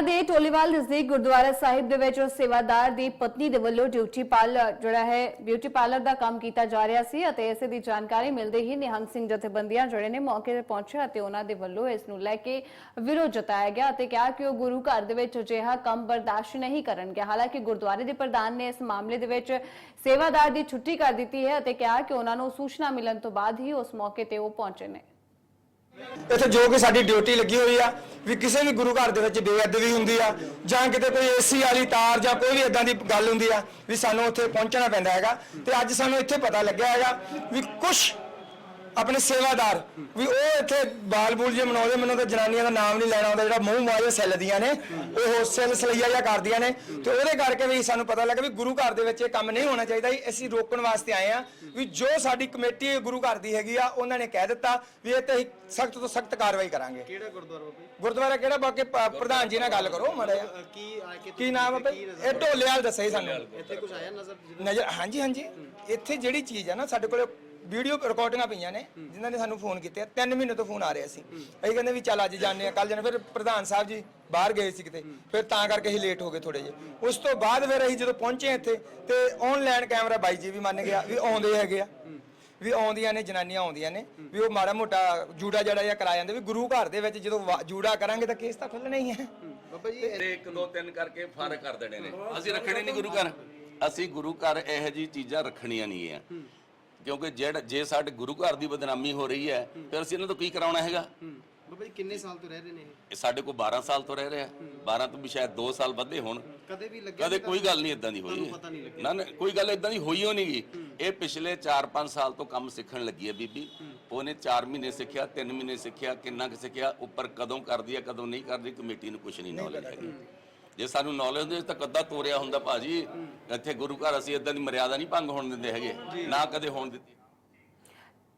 ਲੁਧਿਆਣਾ ਦੇ ਟੋਲੀਵਾਲ ਨਜ਼ਦੀਕ ਗੁਰਦੁਆਰਾ ਸਾਹਿਬ ਦੇ ਵਿੱਚ ਉਸ ਸੇਵਾਦਾਰ ਦੀ ਪਤਨੀ ਦੇ ਵੱਲੋਂ ਡਿਊਟੀ ਪਾਰਲਰ ਜਿਹੜਾ ਹੈ ਬਿਊਟੀ ਪਾਰਲਰ ਦਾ ਕੰਮ ਕੀਤਾ ਜਾ ਰਿਹਾ ਸੀ ਅਤੇ ਇਸੇ ਦੀ ਜਾਣਕਾਰੀ ਮਿਲਦੇ ਹੀ ਨਿਹੰਗ ਸਿੰਘ ਜਥੇਬੰਦੀਆਂ ਜਿਹੜੇ ਨੇ ਮੌਕੇ ਤੇ ਪਹੁੰਚੇ ਅਤੇ ਉਹਨਾਂ ਦੇ ਵੱਲੋਂ ਇਸ ਨੂੰ ਲੈ ਕੇ ਵਿਰੋਧ ਜਤਾਇਆ ਗਿਆ ਅਤੇ ਕਿਹਾ ਕਿ ਉਹ ਗੁਰੂ ਘਰ ਦੇ ਵਿੱਚ ਅਜਿਹਾ ਕੰਮ ਬਰਦਾਸ਼ਤ ਨਹੀਂ ਕਰਨਗੇ। ਹਾਲਾਂਕਿ ਗੁਰਦੁਆਰੇ ਦੇ ਪ੍ਰਧਾਨ ਨੇ ਇਸ ਮਾਮਲੇ ਦੇ ਵਿੱਚ ਸੇਵਾਦਾਰ ਦੀ ਛੁੱਟੀ ਕਰ ਦਿੱਤੀ ਹੈ ਅਤੇ ਕਿਹਾ ਕਿ ਉਹਨਾਂ ਨੂੰ ਸੂਚਨਾ ਮਿਲਣ ਤੋਂ ਬਾਅਦ ਹੀ ਉਸ ਮੌਕੇ ਤੇ ਉਹ ਪਹੁੰਚੇ ਨੇ। ਇੱਥੇ ਜੋ ਕਿ ਸਾਡੀ ਡਿਊਟੀ ਲੱਗੀ ਹੋਈ ਆ, ਵੀ ਕਿਸੇ ਵੀ ਗੁਰੂ ਘਰ ਦੇ ਵਿੱਚ ਬੇਅਦਬੀ ਹੁੰਦੀ ਆ, ਜਾਂ ਕਿਤੇ ਕੋਈ ਏਸੀ ਵਾਲੀ ਤਾਰ ਜਾਂ ਕੋਈ ਵੀ ਇਦਾਂ ਦੀ ਗੱਲ ਹੁੰਦੀ ਆ, ਵੀ ਸਾਨੂੰ ਉੱਥੇ ਪਹੁੰਚਣਾ ਪੈਂਦਾ ਹੈਗਾ। ਤੇ ਅੱਜ ਸਾਨੂੰ ਇੱਥੇ ਪਤਾ ਲੱਗਿਆ ਹੈਗਾ ਵੀ ਕੁਝ ਆਪਣੇ ਸੇਵਾਦਾਰ। ਵੀ ਉਹ ਇੱਥੇ ਬਾਲ ਬੂਲ ਜੇ ਮਨਾਉਂਦੇ ਮੈਨੂੰ ਤਾਂ ਜਨਾਨੀਆਂ ਦਾ ਨਾਮ ਨਹੀਂ ਲੈਣਾ ਆਉਂਦਾ ਜਿਹੜਾ ਮੂੰਹ ਮਾਰੇ ਸੈੱਲਦੀਆਂ ਨੇ ਉਹ ਸੈੱਲ ਸਲਈਆ ਜਾਂ ਕਰਦੀਆਂ ਨੇ। ਤੇ ਉਹਦੇ ਕਰਕੇ ਵੀ ਸਾਨੂੰ ਪਤਾ ਲੱਗਾ ਵੀ ਗੁਰੂ ਘਰ ਦੇ ਵਿੱਚ ਇਹ ਕੰਮ ਨਹੀਂ ਹੋਣਾ ਚਾਹੀਦਾ। ਅਸੀਂ ਰੋਕਣ ਵਾਸਤੇ ਆਏ ਆ ਵੀ ਜੋ ਸਾਡੀ ਕਮੇਟੀ ਗੁਰੂ ਘਰ ਦੀ ਹੈਗੀ ਆ ਉਹਨਾਂ ਨੇ ਕਹਿ ਦਿੱਤਾ ਵੀ ਇਹ ਤੇ ਸਖਤ ਤੋਂ ਸਖਤ ਕਾਰਵਾਈ ਕਰਾਂਗੇ। ਕਿਹੜਾ ਗੁਰਦੁਆਰਾ ਬਾਬਾ ਜੀ? ਗੁਰਦੁਆਰਾ ਕਿਹੜਾ ਬਾਕੀ ਪ- ਪ੍ਰਧਾਨ ਜੀ ਨਾਲ ਗੱਲ ਕਰੋ ਮਾੜਾ ਜਿਹਾ। ਅ, ਕੀ ਆ ਕੇ ਕੀ ਨਾਮ ਹੈ ਭਾਈ ਇਹ ਢੋਲੇ ਵਾਲ ਦੱਸਿਆ ਜੀ ਸਾਨੂੰ। ਇੱਥੇ ਕੁਝ ਆਇਆ ਨਜ਼ਰ? ਨਜ਼ਰ ਹਾਂਜੀ ਹਾਂਜੀ। ਇੱਥੇ ਜਿਹੜੀ ਚੀਜ਼ ਹੈ ਨਾ ਸਾਡੇ ਕੋਲ ਵੀਡੀਓ ਰਿਕਾਰਡਿੰਗਾਂ ਪਈਆਂ ਨੇ ਜਿਨ੍ਹਾਂ ਨੇ ਸਾਨੂੰ ਫੋਨ ਕੀਤੇ ਆ। ਤਿੰਨ ਮਹੀਨੇ ਤੋਂ ਫੋਨ ਆ ਰਿਹਾ ਸੀ। ਅਸੀਂ ਕਹਿੰਦੇ ਵੀ ਚੱਲ ਅੱਜ ਜਾਂਦੇ ਆ ਕੱਲ ਜਾਂਦੇ ਫਿਰ ਪ੍ਰਧਾਨ ਸਾਹਿਬ ਜੀ ਬਾਹਰ ਗਏ ਸੀ ਕਿਤੇ। ਫਿਰ ਤਾਂ ਕਰਕੇ ਅਸੀਂ ਲੇਟ ਹੋ ਗਏ ਥੋੜੇ ਜਿਹੇ। ਉਸ ਤੋਂ ਬਾਅਦ ਫਿਰ ਅਸੀਂ ਜਦੋਂ ਪਹੁੰਚੇ ਇੱਥੇ ਤੇ ਆਨਲਾਈਨ ਕੈਮਰਾ ਬਾਈ ਜੀ ਵੀ ਮੰਨ ਗਿਆ ਵੀ ਆਉਂਦੇ ਹੈਗੇ ਆ। ਵੀ ਆਉਂਦੀਆਂ ਨੇ ਜਨਾਨੀਆਂ ਆਉਂਦੀਆਂ ਨੇ। ਵੀ ਉਹ ਮਾੜਾ ਮੋਟਾ ਜੂੜਾ ਜੜਾ ਜਿਹਾ ਕਰਾ ਜਾਂਦੇ ਵੀ ਗੁਰੂ ਘਰ ਦੇ ਵਿੱਚ ਜਦੋਂ ਜੂੜਾ ਕਰਾਂਗੇ ਤਾਂ ਕੇਸ ਤਾਂ ਖੁੱਲਣਾ ਹੀ ਹੈ। ਬਾਬਾ ਜੀ ਤੇ ਇੱਕ ਦੋ ਤਿੰਨ ਕਰਕੇ ਫ਼ਰਕ ਕਰ ਦੇਣੇ ਨੇ। ਅਸੀਂ ਰੱਖਣੇ ਨਹੀਂ ਗੁਰੂ ਘਰ। ਅਸੀਂ ਗੁਰੂ ਘਰ ਇਹੋ ਜੀ ਚੀਜ਼ਾਂ ਰੱਖਣੀਆਂ ਨਹੀਂ ਆ। ਕਿਉਂਕਿ ਜਿਹੜਾ ਜੇ ਸਾਡੇ ਗੁਰੂ ਘਰ ਦੀ ਬਦਨਾਮੀ ਹੋ ਰਹੀ ਹੈ ਫਿਰ ਅਸੀਂ ਇਹਨਾਂ ਤੋਂ ਕੀ ਕਰਾਉਣਾ ਹੈਗਾ। ਬਾਬਾ ਜੀ ਕਿੰਨੇ ਸਾਲ ਤੋਂ ਰਹਿ ਰਹੇ ਨੇ ਇਹ? ਸਾਡੇ ਕੋਲ 12 ਸਾਲ ਤੋਂ ਰਹਿ ਰਿਹਾ। 12 ਤੋਂ ਵੀ ਸ਼ਾਇਦ 2 ਸਾਲ ਵੱਧੇ ਹੋਣ। ਕਦੇ ਵੀ ਲੱਗਿਆ ਕਦੇ ਕੋਈ ਗੱਲ ਨਹੀਂ ਇਦਾਂ ਦੀ ਹੋਈ। ਨਾ ਨਾ ਕੋਈ ਗੱਲ ਇਦਾਂ ਦੀ ਹੋਈ ਹੋ। ਨਹੀਂਗੀ ਇਹ ਪਿਛਲੇ 4-5 ਸਾਲ ਤੋਂ ਕੰਮ ਸਿੱਖਣ ਲੱਗੀ ਹੈ ਬੀਬੀ। ਉਹਨੇ 4 ਮਹੀਨੇ ਸਿੱਖਿਆ 3 ਮਹੀਨੇ ਸਿੱਖਿਆ ਕਿੰਨਾ ਕੁ ਸਿੱਖਿਆ ਉੱਪਰ ਕਦੋਂ ਕਰਦੀ ਹੈ ਕਦੋਂ ਨਹੀਂ ਕਰਦੀ ਕਮੇਟੀ ਨੂੰ ਕੁਝ ਨਹੀਂ ਨੌਲੇਜ ਹੈਗੀ। ਜੇ ਸਾਨੂੰ ਨੌਲੇਜ ਹੁੰਦੀ ਤਾਂ ਕੱਦਾ ਤੋਰਿਆ ਹੁੰਦਾ ਭਾਜੀ। ਇੱਥੇ ਗੁਰੂ ਘਰ ਅਸੀਂ ਇਦਾਂ ਦੀ ਮਰਿਆਦਾ ਨਹੀਂ ਭੰਗ ਹੋਣ ਦਿੰਦੇ ਹੈਗੇ। ਨਾ ਕਦੇ ਹੋਣ ਦਿੱਤੀ।